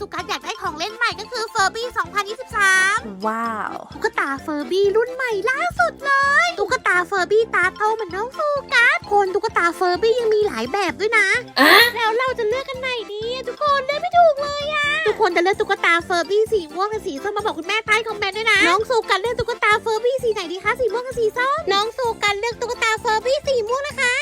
สุกัสอยากได้ของเล่นใหม่ก็คือเฟอร์บี้2023 ว้าว ตุ๊กตาเฟอร์บี้รุ่นใหม่ล่าสุดเลย ตุ๊กตาเฟอร์บี้ตาโตเหมือนน้องสุกัสคนตุ๊กตาเฟอร์บี้ยังมีหลายแบบด้วยนะแล้วเราจะเลือกกันไหนดีอะทุกคนเลือกไม่ถูกเลยอะทุกคนจะเลือกตุ๊กตาเฟอร์บี้สีม่วงกับสีส้มมาบอกคุณแม่ใต้คอมเมนต์ด้วยนะน้องสุกัสเลือกตุ๊กตาเฟอร์บี้สีไหนดีคะสีม่วงกับสีส้มน้องสุกัสเลือกตุ๊กตาเฟอร์บี้สีม่วงนะคะ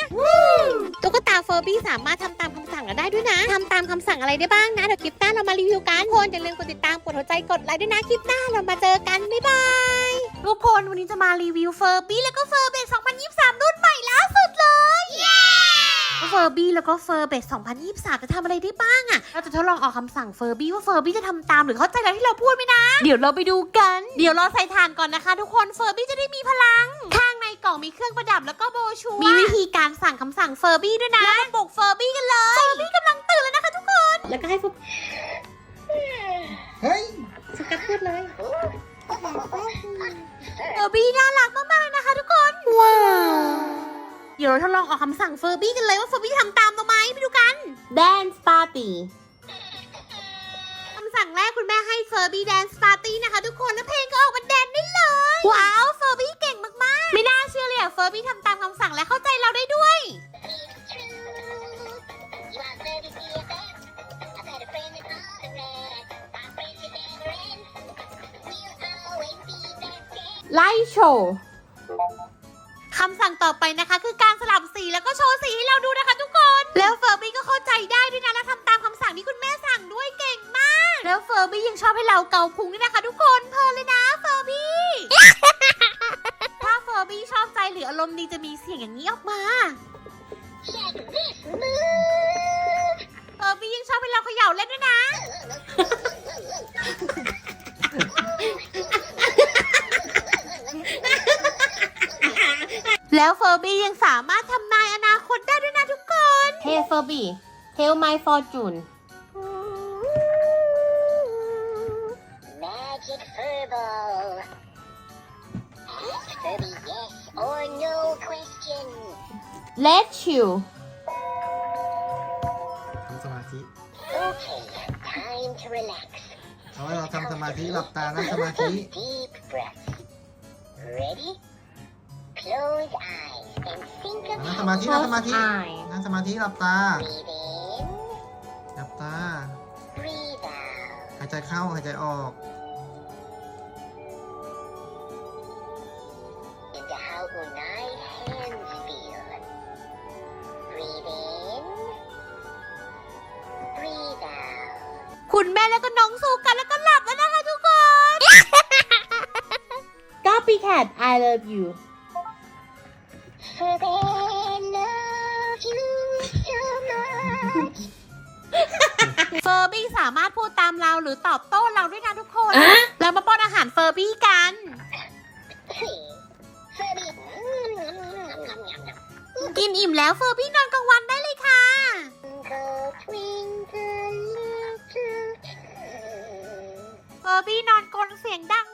ตุ๊กตาเฟอร์บี้สามารถทำตามคำสั่ง เราได้ด้วยนะทำตามคำสั่งอะไรได้บ้างนะเดี๋ยวคลิปหน้าเรามารีวิวกันทุกคนอย่าลืมกดติดตามกดหัวใจกดไลค์ด้วยนะคลิปหน้าเรามาเจอกันบ๊ายบายทุกคนวันนี้จะมารีวิวเฟอร์บี้แล้วก็เฟอร์เบส2023 รุ่นใหม่ล่าสุดเลยเฟอร์บี้แล้วก็เฟอร์เบส2023 จะทำอะไรได้บ้างอะเราจะทดลองออกคำสั่งเฟอร์บี้ว่าเฟอร์บี้จะทำตามหรือเข้าใจแล้วที่เราพูดไหมนะ เดี๋ยวเราไปดูกัน เดี๋ยวรอใส่ถ่านก่อนนะคะ ทุกคนเฟอร์บี้จะได้มีพลังข้างในกล่องมีเครื่องประดับแล้วก็โบชัวร์มีวิธีการสั่งคำสั่งเฟอร์บี้ด้วยนะแล้วมาปลุกเฟอร์บี้กันเลย แล้วก็ให้ฟุกเฮ้ยสกัดพูดเลยเฟอร์บี้น่ารักมากๆเลยนะคะทุกคน ว้าว เดี๋ยวเราทดลองออกคำสั่งเฟอร์บี้กันเลยว่าเฟอร์บี้ทำตามเราไหมไปดูกัน Dance Party คำสั่งแรกคุณแม่ให้เฟอร์บี้แดนซ์ปาร์ตี้นะคะทุกคนแล้วเพลงก็ออกมาแดนได้เลย ว้าว เฟอร์บี้เก่งมากๆ ไม่น่าเชื่อเลยอะเฟอร์บี้ทำตามคำสั่งและเข้าใจเราได้ด้วย best friends. Light Show คำสั่งต่อไปนะคะ คือการสลับสีแล้วก็โชว์สีให้เราดูนะคะทุกคน แล้วเฟอร์บี้ก็เข้าใจได้ด้วยนะ และทำตามคำสั่งที่คุณแม่สั่งด้วยเก่งมาก แล้วเฟอร์บี้ยังชอบให้เราเกาพุงด้วยนะคะ ทุกคนเพลินเลยนะเฟอร์บี้ ถ้าเฟอร์บี้ชอบใจหรืออารมณ์ดีจะมีเสียงอย่างนี้ออกมา Check this move. เฟอร์บี้ยังชอบให้เราเขย่าเล่นด้วยนะ แล้วเฟอร์บี้ยังสามารถทำนายอนาคตได้ด้วยนะทุกคน Hey Furby Tell my fortune Magic furball. Ask Furby yes or no question. Let's you ทำสมาธิ Okay, time to relax. เอาไว้เราทำสมาธิหลับตานั่งสมาธิ Deep breaths. Ready? Close eyes and think of นั่งสมาธินั่งสมาธิ Eye นั่งสมาธิหลับตา breathe in, หลับตา breathe out. หายใจเข้าหายใจออก into how Unai hands feel. Breathe in. Breathe out. คุณแม่แล้วก็น้องสู้กันแล้วก็หลับแล้วนะคะทุกคน Copycat I love you For they love you so much. เฟอร์บี้สามารถพูดตามเราหรือตอบโต้เราด้วยนะทุกคนเรามาป้อนอาหารเฟอร์บี้กัน Furby. กินอิ่มแล้วเฟอร์บี้นอนกลางวันได้เลยค่ะ Twinkle, twinkle, little เฟอร์บี้นอนกรนเสียงดังมาก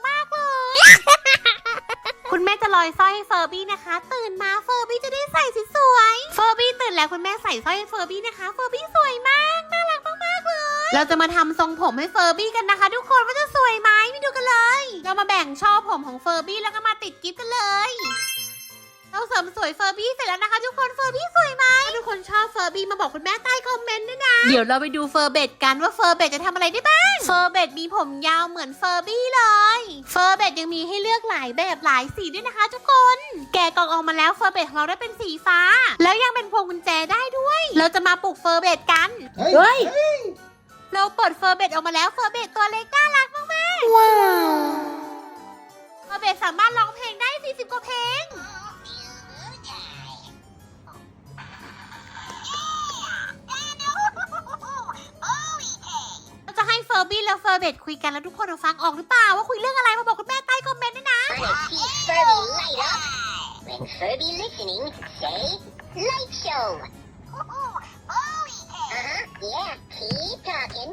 เลย คุณแม่จะลอยสร้อยให้เฟอร์บี้นะคะ ตื่นมาเฟอร์บี้จะได้ใส่สวยๆเฟอร์บี้ตื่นแล้วคุณแม่ใส่สร้อยให้เฟอร์บี้นะคะเฟอร์บี้สวยมากน่ารักมากๆเลย เราจะมาทำทรงผมให้เฟอร์บี้กันนะคะ ทุกคนว่าจะสวยไหมไปดูกันเลย เรามาแบ่งช่อผมของเฟอร์บี้แล้วก็มาติดกิฟต์กันเลย เราเสริมสวยเฟอร์บี้เสร็จแล้วนะคะ ทุกคนเฟอร์บี้สวยไหมถ้าทุกคนชอบเฟอร์บี้มาบอกคุณแม่ใต้คอมเมนต์ด้วยนะ เดี๋ยวเราไปดูเฟอร์เบดกันว่าเฟอร์เบดจะทำอะไรได้บ้าง เฟอร์เบดมีผมยาวเหมือนเฟอร์บี้เลย เฟอร์เบดยังมีให้เลือกหลายแบบหลายสีด้วยนะคะ ทุกคน แกะกล่องออกมาแล้วเฟอร์เบดของเราได้เป็นสีฟ้า แล้วยังเป็นพวงกุญแจได้ด้วย เราจะมาปลุกเฟอร์เบดกันเฮ้ยเฮ้ย เราเปิดเฟอร์เบดออกมาแล้วเฟอร์เบดตัวเล็กน่ารักมากๆว้าวเฟอร์เบดสามารถร้องเพลงได้40กว่าเพลง อร์เบดคุยกันแล้วทุกคนฟังออกหรือเปล่าว่าคุยเรื่องอะไรมาบอกคุณแม่ใต้คอมเมนต์ด้วยนะ Wanna see Furby light up? When Furby listening, say light show. Uh-huh, yeah, keep talking.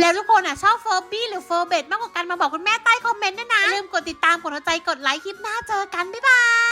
แล้วทุกคนอะชอบเฟอร์บี้หรือเฟอร์เบดมากกว่ากันมาบอกคุณแม่ใต้คอมเมนต์ด้วยนะอย่าลืมกดติดตามกดหัวใจกดไลค์คลิปหน้าเจอกันบ๊ายบาย